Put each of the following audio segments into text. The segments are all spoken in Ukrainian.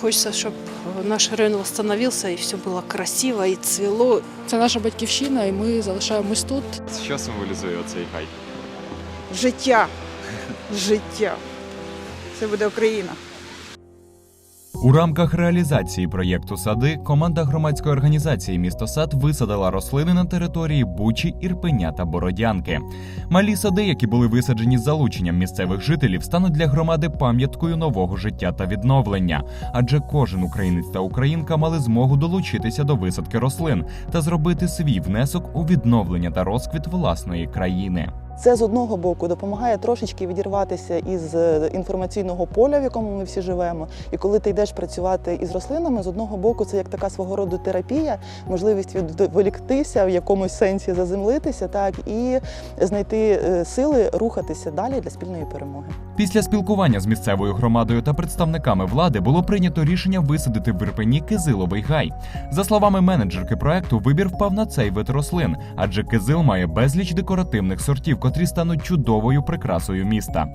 Хочется, щоб наш район встановився і все було красиво, і цвіло. Це наша батьківщина, і ми залишаємось тут. Що символізує цей гай? Життя. Життя. Це буде Україна. У рамках реалізації проєкту Сади команда громадської організації Місто Сад висадила рослини на території Бучі, Ірпеня та Бородянки. Малі сади, які були висаджені з залученням місцевих жителів, стануть для громади пам'яткою нового життя та відновлення. Адже кожен українець та українка мали змогу долучитися до висадки рослин та зробити свій внесок у відновлення та розквіт власної країни. Це з одного боку допомагає трошечки відірватися із е, інформаційного поля, в якому ми всі живемо. І коли ти йдеш працювати із рослинами, з одного боку це як така свого роду терапія, можливість відволіктися, в якомусь сенсі заземлитися, так і знайти е, сили рухатися далі для спільної перемоги. Після спілкування з місцевою громадою та представниками влади було прийнято рішення висадити в Ірпені кизиловий гай. За словами менеджерки проекту, вибір впав на цей вид рослин, адже кизил має безліч декоративних сортів, котрі стануть чудовою прикрасою міста.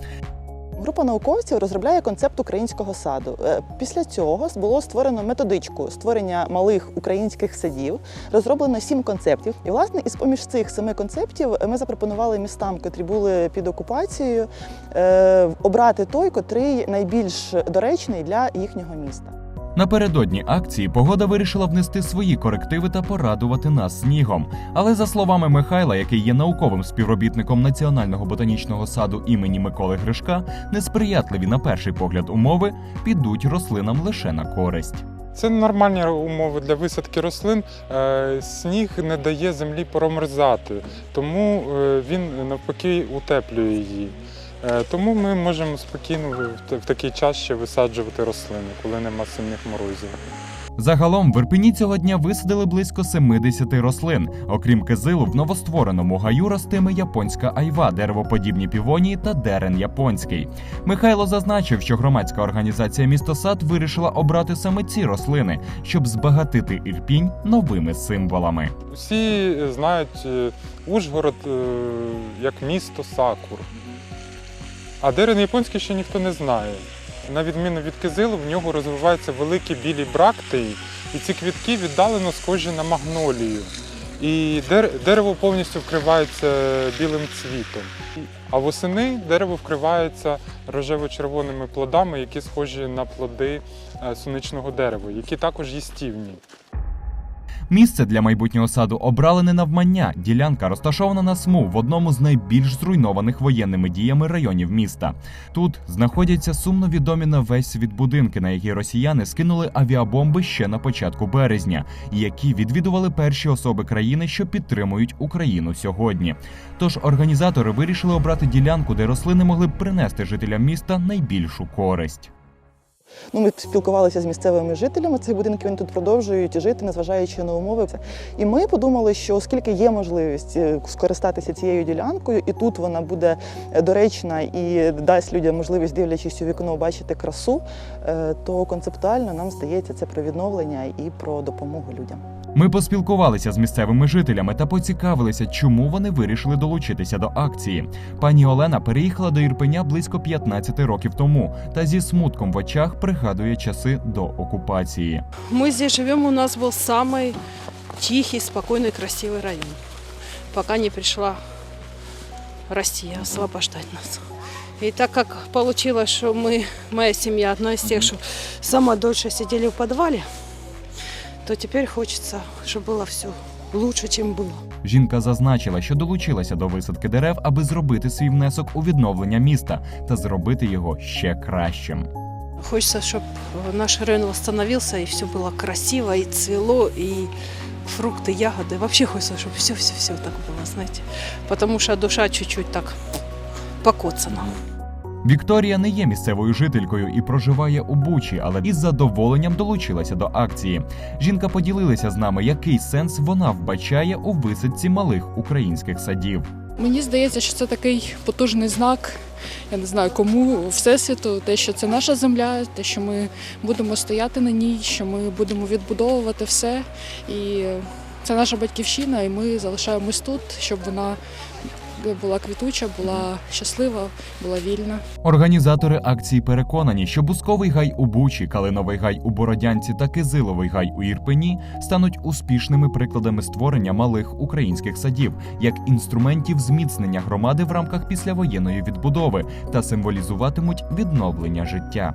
Група науковців розробляє концепт українського саду. Е, Після цього було створено методичку створення малих українських садів. Розроблено сім концептів. І власне із поміж цих семи концептів ми запропонували містам, котрі були під окупацією, е, обрати той, котрий найбільш доречний для їхнього міста. Напередодні акції погода вирішила внести свої корективи та порадувати нас снігом. Але за словами Михайла, який є науковим співробітником Національного ботанічного саду імені Миколи Гришка, несприятливі на перший погляд умови підуть рослинам лише на користь. Це нормальні умови для висадки рослин. Е, Сніг не дає землі промерзати, тому е, він навпаки утеплює її. Е, Тому ми можемо спокійно в- такий час ще висаджувати рослини, коли нема сильних морозів. Загалом в Ірпені цього дня висадили близько 70 рослин. Окрім кизилу, в новоствореному гаю ростиме японська айва, деревоподібні півонії та дерен японський. Михайло зазначив, що громадська організація Місто Сад вирішила обрати саме ці рослини, щоб збагатити Ірпінь новими символами. Усі знають е, Ужгород е, як місто сакур. А дерен японський ще ніхто не знає. На відміну від кизилу, в нього розвиваються великі білі брактії, і ці квітки віддалено схожі на магнолію. І дерево повністю вкривається білим цвітом. А восени дерево вкривається рожево-червоними плодами, які схожі на плоди е, суничного дерева, які також їстівні. Місце для майбутнього саду обрали не навмання. Ділянка розташована на СМУ в одному з найбільш зруйнованих воєнними діями районів міста. Тут знаходяться сумно відомі на весь світ будинки, на які росіяни скинули авіабомби ще на початку березня, які відвідували перші особи країни, що підтримують Україну сьогодні. Тож організатори вирішили обрати ділянку, де рослини могли б принести жителям міста найбільшу користь. Ну, ми спілкувалися з місцевими жителями цих будинків. Вони тут продовжують жити, незважаючи на умови. І ми подумали, що оскільки є можливість е, скористатися цією ділянкою, і тут вона буде е, доречна і дасть людям можливість, дивлячись у вікно, бачити красу, е, то концептуально нам здається це про відновлення і про допомогу людям. Ми поспілкувалися з місцевими жителями та поцікавилися, чому вони вирішили долучитися до акції. Пані Олена переїхала до Ірпеня близько 15 років тому та зі смутком в очах пригадує часи до окупації. Мы здесь живем, у нас был самый тихий, спокойный, красивый район. Пока не пришла Россия освобождать нас. И так как получилось, что мы, моя семья одна из тех, что сама дольше сидели в подвале, то теперь хочется, чтобы было все лучше, чем было. Жінка зазначила, що долучилася до висадки дерев, аби зробити свій внесок у відновлення міста та зробити його ще кращим. Хочется, чтобы наш район восстановился, и все было красиво, и цвело, и фрукты, ягоды. Вообще хочется, чтобы все-все-все так было, знаете. Потому что душа чуть-чуть так покоцана. Вікторія не є місцевою жителькою і проживає у Бучі, але із задоволенням долучилася до акції. Жінка поділилася з нами, який сенс вона вбачає у висадці малих українських садів. Мені здається, що це такий потужний знак. Я не знаю кому всесвіту, те, що це наша земля, те, що ми будемо стояти на ній, що ми будемо відбудовувати все. І це наша батьківщина, і ми залишаємось тут, щоб вона була квітуча, була щаслива, була вільна. Організатори акції переконані, що Бусковий гай у Бучі, Калиновий гай у Бородянці та Кизиловий гай у Ірпені стануть успішними прикладами створення малих українських садів як інструментів зміцнення громади в рамках післявоєнної відбудови та символізуватимуть відновлення життя.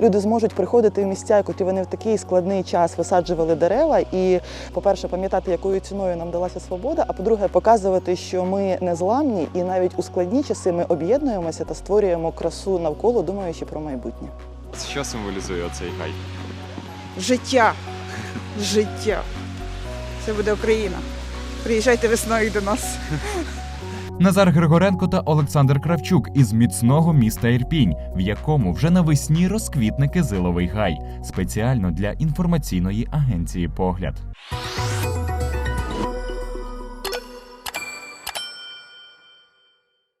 Люди зможуть приходити в місця, котрі вони в такий складний час висаджували дерева. І, по-перше, пам'ятати, якою ціною нам далася свобода. А по-друге, показувати, що ми не зламні, і навіть у складні часи ми об'єднуємося та створюємо красу навколо, думаючи про майбутнє. Що символізує оцей гай? Життя. Життя. Це буде Україна. Приїжджайте весною до нас. Назар Григоренко та Олександр Кравчук із міцного міста Ірпінь, в якому вже навесні розквітне Кизиловий гай, спеціально для інформаційної агенції Погляд.